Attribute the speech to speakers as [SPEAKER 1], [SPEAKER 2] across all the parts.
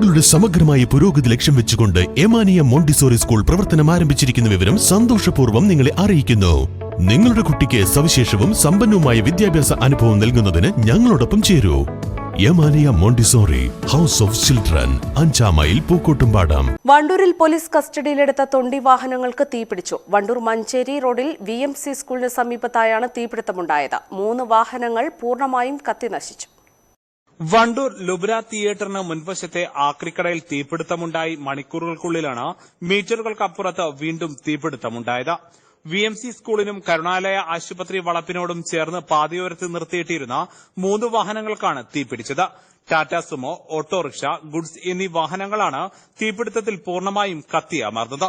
[SPEAKER 1] കുട്ടികളുടെ സമഗ്രമായ പുരോഗതി ലക്ഷ്യം വെച്ചുകൊണ്ട് എമാനിയ മോണ്ടിസോറി സ്കൂൾ പ്രവർത്തനം ആരംഭിച്ചിരിക്കുന്ന വിവരം സന്തോഷപൂർവം നിങ്ങളെ അറിയിക്കുന്നു. നിങ്ങളുടെ കുട്ടിക്ക് സവിശേഷവും സമ്പന്നവുമായ വിദ്യാഭ്യാസ അനുഭവം നൽകുന്നതിന് ഞങ്ങളോടൊപ്പം ചേരൂ. Yamaniya Montessori house of children അഞ്ചാം മൈൽ പൂക്കോട്ടുംപാടം.
[SPEAKER 2] വണ്ടൂരിൽ പോലീസ് കസ്റ്റഡിയിലെടുത്ത തൊണ്ടി വാഹനങ്ങൾക്ക് തീപിടിച്ചു. വണ്ടൂർ മഞ്ചേരി റോഡിൽ വി എം സി സ്കൂളിന് സമീപത്തായാണ് തീപിടുത്തമുണ്ടായത്. മൂന്ന് വാഹനങ്ങൾ പൂർണമായും കത്തിനശിച്ചു
[SPEAKER 3] വണ്ടൂർ ലുബ്ര തിയേറ്ററിന് മുൻവശത്തെ ആക്രിക്കടയിൽ തീപിടുത്തമുണ്ടായി മണിക്കൂറുകൾക്കുള്ളിലാണ് മീറ്ററുകൾക്കപ്പുറത്ത് വീണ്ടും തീപിടുത്തമുണ്ടായത്. വി എം സി സ്കൂളിനും കരുണാലയ ആശുപത്രി വളപ്പിനോടും ചേർന്ന് പാതയോരത്ത് നിർത്തിയിട്ടിരുന്ന മൂന്ന് വാഹനങ്ങൾക്കാണ് തീപിടിച്ചത്. ടാറ്റ സുമോ ഓട്ടോറിക്ഷ ഗുഡ്സ് എന്നീ വാഹനങ്ങളാണ് തീപിടുത്തത്തിൽ പൂർണമായും കത്തിയമർന്നത്.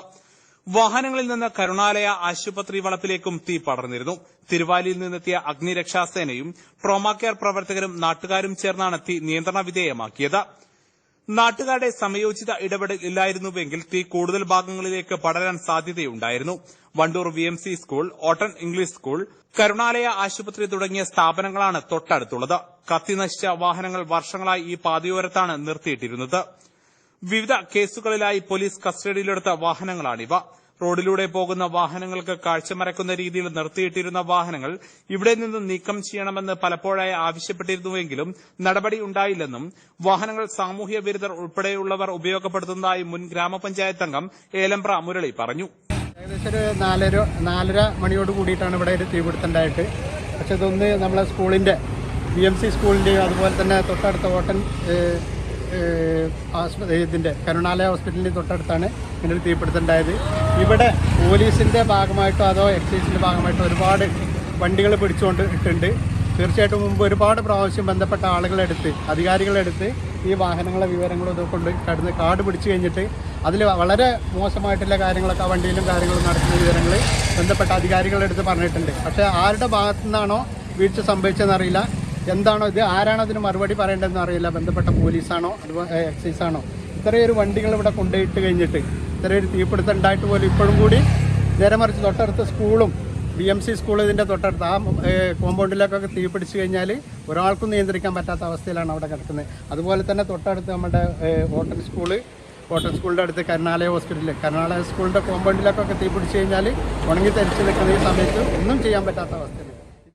[SPEAKER 3] വാഹനങ്ങളിൽ നിന്ന് കരുണാലയ ആശുപത്രി വളപ്പിലേക്കും തീ പടർന്നിരുന്നു. തിരുവാലിയിൽ നിന്നെത്തിയ അഗ്നിരക്ഷാസേനയും ട്രോമാ കെയർ പ്രവർത്തകരും നാട്ടുകാരും ചേർന്നാണ് തീ നിയന്ത്രണ വിധേയമാക്കിയത്. നാട്ടുകാരുടെ സമയോചിത ഇടപെടൽ ഇല്ലായിരുന്നുവെങ്കിൽ തീ കൂടുതൽ ഭാഗങ്ങളിലേക്ക് പടരാൻ സാധ്യതയുണ്ടായിരുന്നു. Wandoor V M C school ഓട്ടൺ English school Karunalaya ആശുപത്രി തുടങ്ങിയ സ്ഥാപനങ്ങളാണ് തൊട്ടടുത്തുള്ളത്. കത്തി നശിച്ച വാഹനങ്ങൾ വർഷങ്ങളായി ഈ പാതയോരത്താണ് നിർത്തിയിട്ടിരുന്നത്. വിവിധ കേസുകളിലായി പോലീസ് കസ്റ്റഡിയിലെടുത്ത വാഹനങ്ങളാണിവ. റോഡിലൂടെ പോകുന്ന വാഹനങ്ങൾക്ക് കാഴ്ചമറക്കുന്ന രീതിയിൽ നിർത്തിയിട്ടിരുന്ന വാഹനങ്ങൾ ഇവിടെ നിന്ന് നീക്കം ചെയ്യണമെന്ന് പലപ്പോഴായി ആവശ്യപ്പെട്ടിരുന്നുവെങ്കിലും നടപടി ഉണ്ടായില്ലെന്നും വാഹനങ്ങൾ സാമൂഹ്യ വിരുദ്ധർ ഉൾപ്പെടെയുള്ളവർ ഉപയോഗപ്പെടുത്തുന്നതായി മുൻ ഗ്രാമപഞ്ചായത്ത് അംഗം ഏലംപ്ര മുരളി പറഞ്ഞു.
[SPEAKER 4] ഏകദേശം ഒരു നാലര നാലര മണിയോട് കൂടിയിട്ടാണ് ഇവിടെ ഒരു തീപിടുത്തുണ്ടായിട്ട് പക്ഷെ ഇതൊന്ന് നമ്മളെ സ്കൂളിന്റെ ബി എം സി സ്കൂളിന്റെയും അതുപോലെ തന്നെ തൊട്ടടുത്ത ഓട്ടൻ ഇതിന്റെ കരുണാലയ ഹോസ്പിറ്റലിന്റെ തൊട്ടടുത്താണ് ഇങ്ങനെ ഒരു തീപിടുത്തുണ്ടായത് ഇവിടെ പോലീസിന്റെ ഭാഗമായിട്ടോ അതോ എക്സൈസിന്റെ ഭാഗമായിട്ടോ ഒരുപാട് വണ്ടികൾ പിടിച്ചുകൊണ്ട് ഇട്ടുണ്ട്. തീർച്ചയായിട്ടും മുമ്പ് ഒരുപാട് പ്രാവശ്യം ബന്ധപ്പെട്ട ആളുകളെടുത്ത് അധികാരികളെടുത്ത് ഈ വാഹനങ്ങളെ വിവരങ്ങളും ഇതൊക്കെ കൊണ്ട് കടന്ന് കാട് പിടിച്ചു കഴിഞ്ഞിട്ട് അതിൽ വളരെ മോശമായിട്ടുള്ള കാര്യങ്ങളൊക്കെ വണ്ടിയിലും കാര്യങ്ങളും നടക്കുന്ന വിവരങ്ങൾ ബന്ധപ്പെട്ട അധികാരികളെടുത്ത് പറഞ്ഞിട്ടുണ്ട്. പക്ഷേ ആരുടെ ഭാഗത്തു നിന്നാണോ വീഴ്ച സംഭവിച്ചതെന്നറിയില്ല എന്താണോ ഇത്? ആരാണോ അതിന് മറുപടി പറയേണ്ടതെന്ന് അറിയില്ല. ബന്ധപ്പെട്ട പോലീസാണോ അതുപോലെ എക്സൈസ് ആണോ ഇത്രയൊരു വണ്ടികൾ ഇവിടെ കൊണ്ടുപോയിട്ട് കഴിഞ്ഞിട്ട് ഇത്രയൊരു തീപിടുത്തം ഉണ്ടായിട്ട് പോലും ഇപ്പോഴും കൂടി നേരെ മറിച്ച് തൊട്ടടുത്ത സ്കൂളും ബി എം സി സ്കൂൾ ഇതിന്റെ തൊട്ടടുത്ത് ആ കോമ്പൗണ്ടിലേക്കൊക്കെ തീ പിടിച്ചു കഴിഞ്ഞാൽ ഒരാൾക്കും നിയന്ത്രിക്കാൻ പറ്റാത്ത അവസ്ഥയിലാണ് അവിടെ കിടക്കുന്നത്. അതുപോലെ തന്നെ തൊട്ടടുത്ത് നമ്മുടെ ഹോട്ടൽ സ്കൂൾ ഹോട്ടൽ സ്കൂളിന്റെ അടുത്ത് കരുണാലയ ഹോസ്പിറ്റലിൽ കരുണാലയ സ്കൂളിന്റെ കോമ്പൗണ്ടിലേക്കൊക്കെ തീ പിടിച്ചു കഴിഞ്ഞാൽ ഉണങ്ങി തെരിച്ച് നിൽക്കുന്ന ഈ സമയത്ത് ഒന്നും ചെയ്യാൻ പറ്റാത്ത അവസ്ഥയിൽ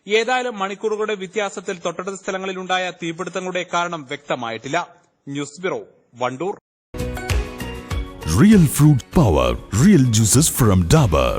[SPEAKER 3] ഏതായാലും മണിക്കൂറുകളുടെ വ്യത്യാസത്തിൽ തൊട്ടടുത്ത സ്ഥലങ്ങളിലുണ്ടായ തീപിടുത്തങ്ങളുടെ കാരണം വ്യക്തമായിട്ടില്ല news bureau Wandoor
[SPEAKER 1] real fruit power real juices from Dabur.